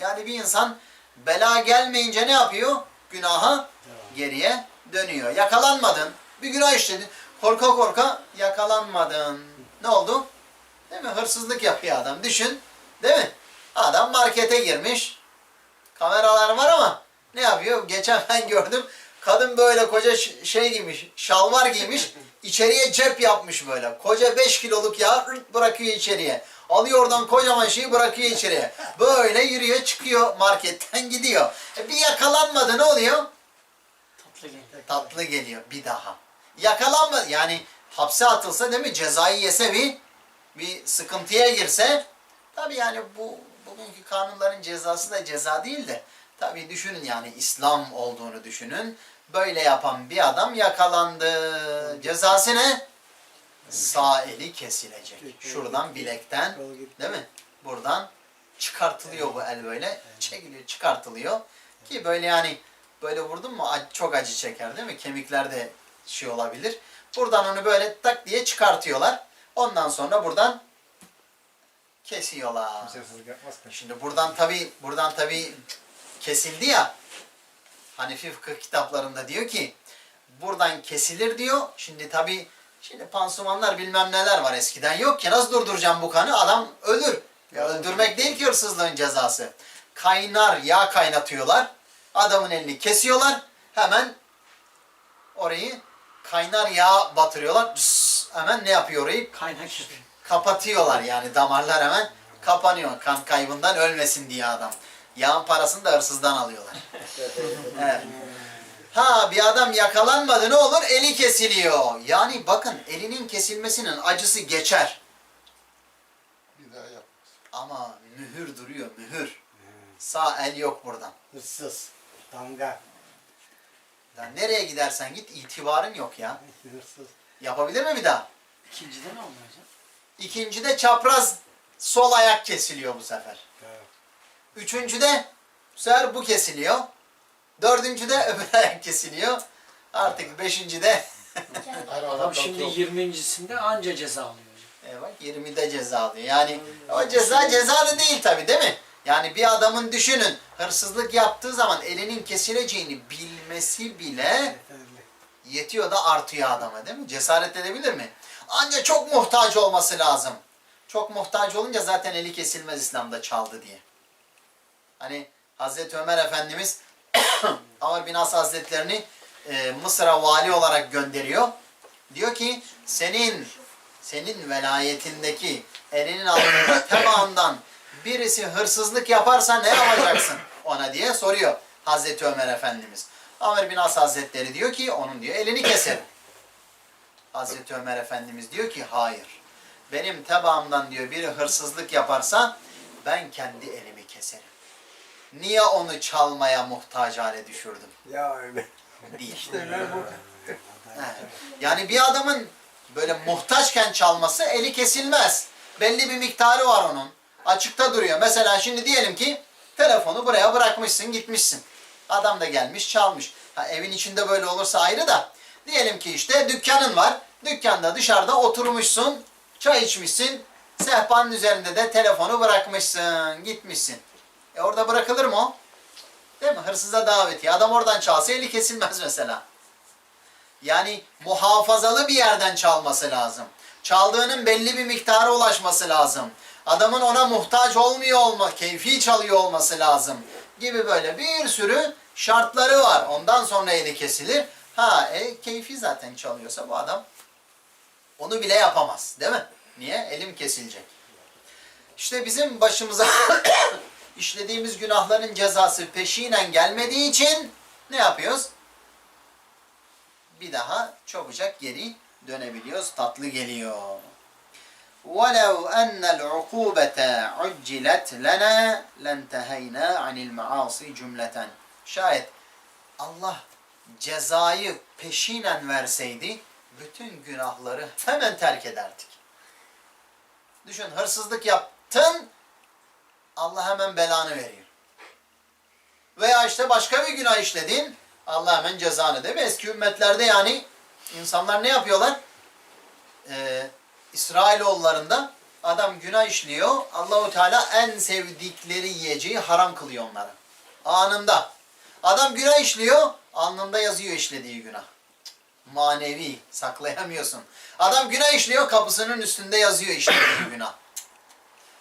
Yani bir insan bela gelmeyince ne yapıyor? Günaha geriye dönüyor. Yakalanmadın. Bir günah işledin. Korka korka yakalanmadın. Ne oldu? Değil mi? Hırsızlık yapıyor adam. Düşün. Değil mi? Adam markete girmiş. Kameralar var ama ne yapıyor? Geçen ben gördüm. Kadın böyle koca şey giymiş, şalvar giymiş. içeriye cep yapmış böyle. Koca 5 kiloluk yağ bırakıyor içeriye. Alıyor oradan kocaman şeyi bırakıyor içeriye. Böyle yürüyor çıkıyor marketten gidiyor. E bir yakalanmadı ne oluyor? Tatlı geliyor. Tatlı geliyor bir daha. Yakalanma yani hapse atılsa değil mi? Cezayı yese bir bir sıkıntıya girse tabi yani bu bugünkü kanunların cezası da ceza değil de tabi düşünün yani İslam olduğunu düşünün. Böyle yapan bir adam yakalandı. Cezası ne? Sağ eli kesilecek. Şuradan bilekten değil mi? Buradan çıkartılıyor bu el böyle. Çekiliyor, çıkartılıyor. Ki böyle yani böyle vurdun mu çok acı çeker değil mi? Kemiklerde şey olabilir. Buradan onu böyle tak diye çıkartıyorlar. Ondan sonra buradan kesiyorlar. Şimdi buradan tabi buradan tabi kesildi ya. Hanefi fıkıh kitaplarında diyor ki buradan kesilir diyor. Şimdi tabi şimdi pansumanlar bilmem neler var eskiden yok ki nasıl durduracağım bu kanı adam ölür. Ya öldürmek değil ki hırsızlığın cezası. Kaynar yağ kaynatıyorlar. Adamın elini kesiyorlar. Hemen orayı kaynar yağ batırıyorlar. Cıs, hemen ne yapıyor orayı? Kaynak kapatıyorlar yani damarlar hemen kapanıyor kan kaybından ölmesin diye adam. Yağın parasını da hırsızdan alıyorlar. Evet. Ha bir adam yakalanmadı ne olur? Eli kesiliyor. Yani bakın elinin kesilmesinin acısı geçer. Bir daha yap. Ama mühür duruyor mühür. Sağ el yok buradan. Hırsız. Damga. Ya nereye gidersen git itibarın yok ya. Hırsız. Yapabilir mi bir daha? İkincide ne oldu hocam? İkincide çapraz sol ayak kesiliyor bu sefer. Evet. Üçüncüde bu sefer bu kesiliyor. Dördüncüde öbür ayak kesiliyor. Artık beşincide Her Adam adam şimdi çok- 20.sinde anca ceza alıyor e bak 20'de ceza alıyor. Yani o ceza cezalı değil tabi değil mi? Yani bir adamın düşünün hırsızlık yaptığı zaman elinin kesileceğini bilmesi bile yetiyor da artıyor adama değil mi? Cesaret edebilir mi? Ancak çok muhtaç olması lazım. Çok muhtaç olunca zaten eli kesilmez İslam'da çaldı diye. Hani Hazreti Ömer Efendimiz Amr bin As Hazretlerini e, Mısır'a vali olarak gönderiyor. Diyor ki senin senin velayetindeki elinin altında tebaandan birisi hırsızlık yaparsa ne yapacaksın ona diye soruyor Hazreti Ömer Efendimiz. Amr bin As Hazretleri diyor ki onun diyor elini keserim. Hazreti Ömer Efendimiz diyor ki hayır. Benim tebaamdan diyor biri hırsızlık yaparsa ben kendi elimi keserim. Niye onu çalmaya muhtaç hale düşürdüm? Ya öyle. Değil. İşte bu. Evet. Yani bir adamın böyle muhtaçken çalması eli kesilmez. Belli bir miktarı var onun. Açıkta duruyor. Mesela şimdi diyelim ki telefonu buraya bırakmışsın gitmişsin. Adam da gelmiş çalmış. Ha, evin içinde böyle olursa ayrı da. Diyelim ki işte dükkanın var. Dükkanda dışarıda oturmuşsun. Çay içmişsin. Sehpanın üzerinde de telefonu bırakmışsın. Gitmişsin. E orada bırakılır mı o? Değil mi? Hırsıza davetiye. Adam oradan çalsa eli kesilmez mesela. Yani muhafazalı bir yerden çalması lazım. Çaldığının belli bir miktara ulaşması lazım. Adamın ona muhtaç olmuyor olma, keyfi çalıyor olması lazım. Gibi böyle bir sürü şartları var. Ondan sonra eli kesilir. Ha, e, keyfi zaten çalıyorsa bu adam onu bile yapamaz. Değil mi? Niye? Elim kesilecek. İşte bizim başımıza işlediğimiz günahların cezası peşinen gelmediği için ne yapıyoruz? bir daha çabucak geri dönebiliyoruz. Tatlı geliyor. وَلَوْ أَنَّ الْعُقُوبَةَ عُجِّلَتْ لَنَا لَنْتَهَيْنَا عَنِ الْمَعَاصِ cümleten. Şayet Allah cezayı peşinen verseydi bütün günahları hemen terk ederdik. Düşün hırsızlık yaptın Allah hemen belanı veriyor. Veya işte başka bir günah işledin Allah hemen cezanı değil mi? Eski ümmetlerde yani insanlar ne yapıyorlar? Ee, İsrailoğullarında Adam günah işliyor. Allahu Teala en sevdikleri yiyeceği haram kılıyor onlara. Anında. Adam günah işliyor. Alnında yazıyor işlediği günah. Manevi. Saklayamıyorsun. Adam günah işliyor. Kapısının üstünde yazıyor işlediği günah.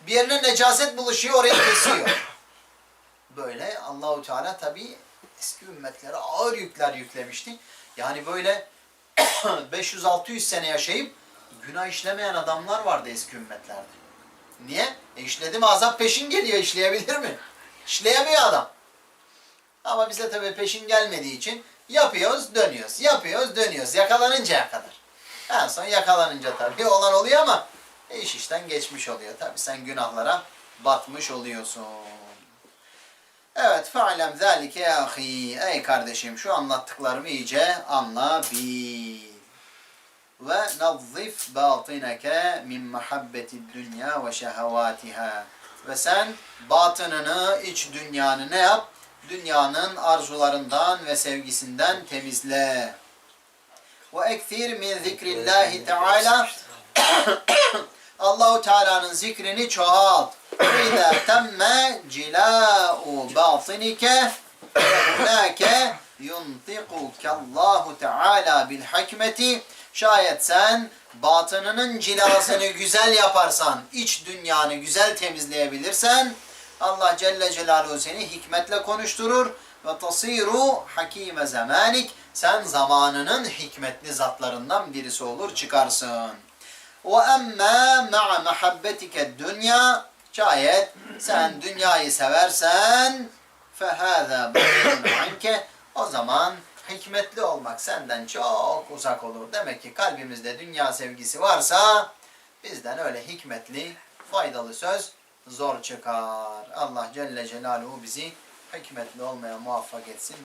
Bir yerine necaset buluşuyor. Orayı kesiyor. Böyle Allahu Teala tabi eski ümmetlere ağır yükler yüklemişti. Yani böyle 500-600 sene yaşayıp günah işlemeyen adamlar vardı eski ümmetlerde. Niye? E işledi mi azap peşin geliyor. işleyebilir mi? İşleyemiyor adam. Ama bize tabii peşin gelmediği için yapıyoruz, dönüyoruz. Yapıyoruz, dönüyoruz. Yakalanıncaya kadar. En son yakalanınca tabii olan oluyor ama e, iş işten geçmiş oluyor. Tabii sen günahlara batmış oluyorsun. Evet, fe'lem zâlike ya ahi. Ey kardeşim şu anlattıklarımı iyice anla bil. Ve nazzif batineke min muhabbeti dünya ve şehevatiha. Ve sen batınını, iç dünyanı ne yap? Dünyanın arzularından ve sevgisinden temizle. Ve ekthir min zikrillahi teala. Allahu Teala'nın zikrini çoğalt. İza temme cila'u batinike hunake yuntiquke Allahu Teala bil hikmeti. Şayet sen batınının cilasını güzel yaparsan, iç dünyanı güzel temizleyebilirsen Allah Celle Celaluhu seni hikmetle konuşturur ve tasiru hakime zamanik sen zamanının hikmetli zatlarından birisi olur çıkarsın. Ve emme ma'a mehabbetike şayet sen dünyayı seversen fehâzâ anke o zaman hikmetli olmak senden çok uzak olur. Demek ki kalbimizde dünya sevgisi varsa bizden öyle hikmetli, faydalı söz zor çıkar. Allah Celle Celaluhu bizi hikmetli olmaya muvaffak etsin.